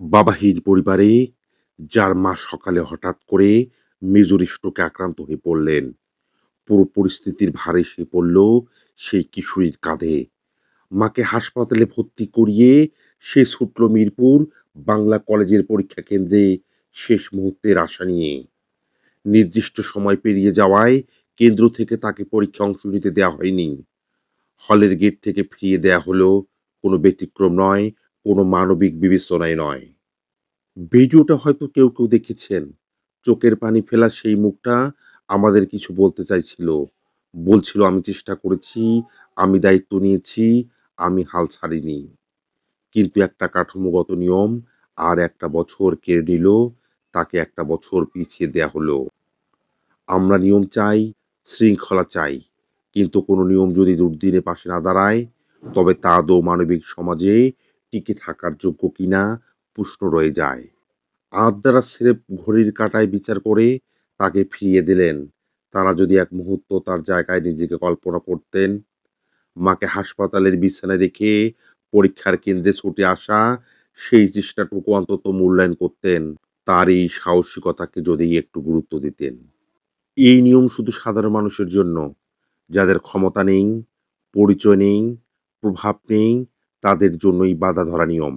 বাবাহীন পরিবারে, যার মা সকালে হঠাৎ করে মেজর স্ট্রোকে আক্রান্ত হয়ে পড়লেন। পুরো পরিস্থিতির ভার এসে পড়ল, সেই কিশোরীর কাঁধে। মাকে হাসপাতালে ভর্তি করিয়ে সে ছুটল মিরপুর বাংলা কলেজের পরীক্ষা কেন্দ্রে শেষ মুহূর্তের আশা নিয়ে। নির্দিষ্ট সময় পেরিয়ে যাওয়ায় কেন্দ্র থেকে তাকে পরীক্ষা অংশ নিতে দেওয়া হয়নি। হলের গেট থেকে ফিরিয়ে দেয়া হলো, কোনো ব্যতিক্রম নয়। কোনো মানবিক বিবেচনায় নয়। ভিডিওটা হয়তো কেউ কেউ দেখেছেন। চোখের পানি ফেলা সেই মুখটা আমাদের কিছু বলতে চাইছিল। বলছিল, আমি চেষ্টা করেছি, আমি দায়িত্ব নিয়েছি, আমি হাল ছাড়িনি। কিন্তু একটা কাঠামোগত নিয়ম, আর একটা বছর কেড়ে নিল, তাকে একটা বছর পিছিয়ে দেয়া হলো। আমরা নিয়ম চাই, শৃঙ্খলা চাই, কিন্তু কোনো নিয়ম যদি দুর্দিনে পাশে না দাঁড়ায়, তবে তা আদৌ মানবিক সমাজে টিকে থাকার যোগ্য কিনা প্রশ্ন রয়ে যায়। আজ স্রেফ ঘড়ির কাঁটায় বিচার করে তাকে ফিরিয়ে দিলেন। তারা যদি এক মুহূর্ত তার জায়গায় নিজেকে কল্পনা করতেন, মাকে হাসপাতালের বিছানায় রেখে পরীক্ষার কেন্দ্রে ছুটে আসা সেই চেষ্টাটুকু অন্তত মূল্যায়ন করতেন তার এই সাহসিকতাকে যদি একটু গুরুত্ব দিতেন। এই নিয়ম শুধু সাধারণ মানুষের জন্য। যাদের ক্ষমতা নেই, পরিচয় নেই, প্রভাব নেই তাদের জন্যই বাধা ধরা নিয়ম।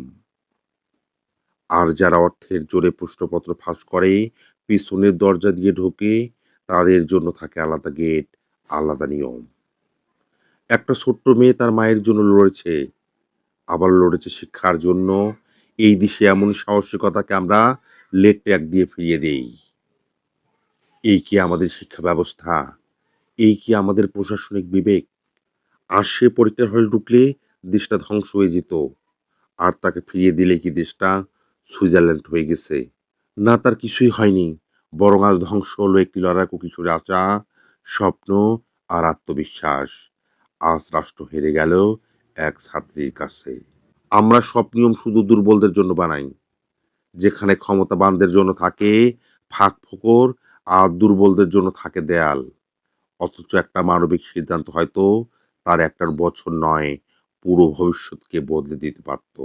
আর যারা অর্থের জোরে প্রশ্নপত্র ফাঁস করে, পিছনের দরজা দিয়ে ঢোকে, তাদের জন্য থাকে আলাদা গেট, আলাদা নিয়ম। একটা ছোট্ট মেয়ে তার মায়ের জন্য লড়েছে, আবার লড়েছে শিক্ষার জন্য। এই দেশে এমন সাহসিকতাকে আমরা লেট ট্যাগ দিয়ে ফিরিয়ে দেই। এই কি আমাদের শিক্ষা ব্যবস্থা? এই কি আমাদের প্রশাসনিক বিবেক? আর সে পরীক্ষার হলে ঢুকলে দেশটা ধ্বংস হয়ে যেত। আর তাকে ফিরিয়ে দিলে কি দেশটা সুইজারল্যান্ড হয়ে গেছে? না, তার কিছুই হয়নি। বরং আজ ধ্বংস হলো একটি লড়াকু কিশোরের আশা স্বপ্ন আর আত্মবিশ্বাস। আজ রাষ্ট্র হেরে গেল এক ছাত্রীর কাছে। আমরা সব নিয়ম শুধু দুর্বলদের জন্য বানাই। যেখানে ক্ষমতাবানদের জন্য থাকে ফাঁক ফোকর, আর দুর্বলদের জন্য থাকে দেয়াল। অথচ একটা মানবিক সিদ্ধান্ত হয়তো তার একটার বছর নয় পুরো ভবিষ্যৎকে বদলে দিতে পারত।